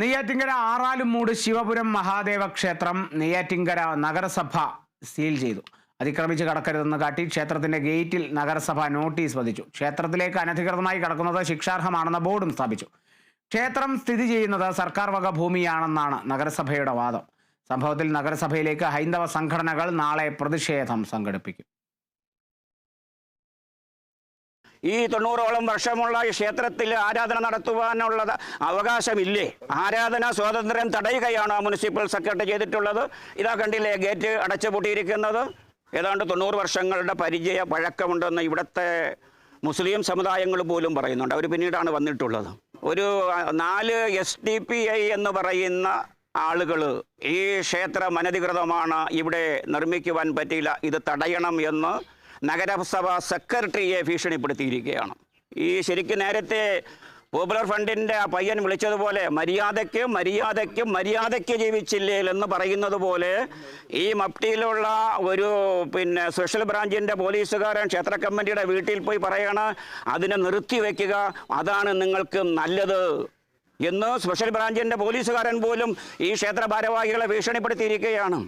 നെയ്യാറ്റിങ്കര ആറാലുമൂട് ശിവപുരം മഹാദേവ ക്ഷേത്രം നെയ്യാറ്റിങ്കര നഗരസഭ സീൽ ചെയ്തു. അതിക്രമിച്ച് കടക്കരുതെന്ന് കാട്ടി ക്ഷേത്രത്തിന്റെ ഗേറ്റിൽ നഗരസഭ നോട്ടീസ് പതിച്ചു. ക്ഷേത്രത്തിലേക്ക് അനധികൃതമായി കടക്കുന്നത് ശിക്ഷാർഹമാണെന്ന ബോർഡും സ്ഥാപിച്ചു. ക്ഷേത്രം സ്ഥിതി ചെയ്യുന്നത് സർക്കാർ വക ഭൂമിയാണെന്നാണ് നഗരസഭയുടെ വാദം. സംഭവത്തിൽ നഗരസഭയിലേക്ക് ഹൈന്ദവ സംഘടനകൾ നാളെ പ്രതിഷേധം സംഘടിപ്പിക്കും. ഈ തൊണ്ണൂറോളം വർഷമുള്ള ഈ ക്ഷേത്രത്തിൽ ആരാധന നടത്തുവാനുള്ള അവകാശമില്ലേ? ആരാധന സ്വാതന്ത്ര്യം തടയുകയാണ് മുനിസിപ്പൽ സെക്രട്ടറി ചെയ്തിട്ടുള്ളത്? ഇതാ കണ്ടില്ലേ ഗേറ്റ് അടച്ചുപൂട്ടിയിരിക്കുന്നത്. ഏതാണ്ട് തൊണ്ണൂറ് വർഷങ്ങളുടെ പരിചയ പഴക്കമുണ്ടെന്ന് ഇവിടുത്തെ മുസ്ലിം സമുദായങ്ങൾ പോലും പറയുന്നുണ്ട്. അവർ പിന്നീടാണ് വന്നിട്ടുള്ളത്. ഒരു നാല് എസ് ഡി പി ഐ എന്ന് പറയുന്ന ആളുകൾ ഈ ക്ഷേത്രം അനധികൃതമാണ് ഇവിടെ നിർമ്മിക്കുവാൻ പറ്റില്ല ഇത് തടയണം എന്ന് നഗരസഭ സെക്രട്ടറിയെ ഭീഷണിപ്പെടുത്തിയിരിക്കുകയാണ്. ഈ ശരിക്കും നേരത്തെ പോപ്പുലർ ഫണ്ടിന്റെ ആ പയ്യൻ വിളിച്ചതുപോലെ മര്യാദയ്ക്ക് മര്യാദയ്ക്ക് മര്യാദയ്ക്ക് ജീവിച്ചില്ലേ എന്ന് പറയുന്നത് പോലെ ഈ മപ്റ്റിയിലുള്ള ഒരു പിന്നെ സ്പെഷ്യൽ ബ്രാഞ്ചിന്റെ പോലീസുകാരൻ ക്ഷേത്ര കമ്മിറ്റിയുടെ വീട്ടിൽ പോയി പറയണ അതിനെ നിർത്തിവെക്കുക അതാണ് നിങ്ങൾക്ക് നല്ലത് എന്ന് സ്പെഷ്യൽ ബ്രാഞ്ചിന്റെ പോലീസുകാരൻ പോലും ഈ ക്ഷേത്ര ഭാരവാഹികളെ ഭീഷണിപ്പെടുത്തിയിരിക്കുകയാണ്.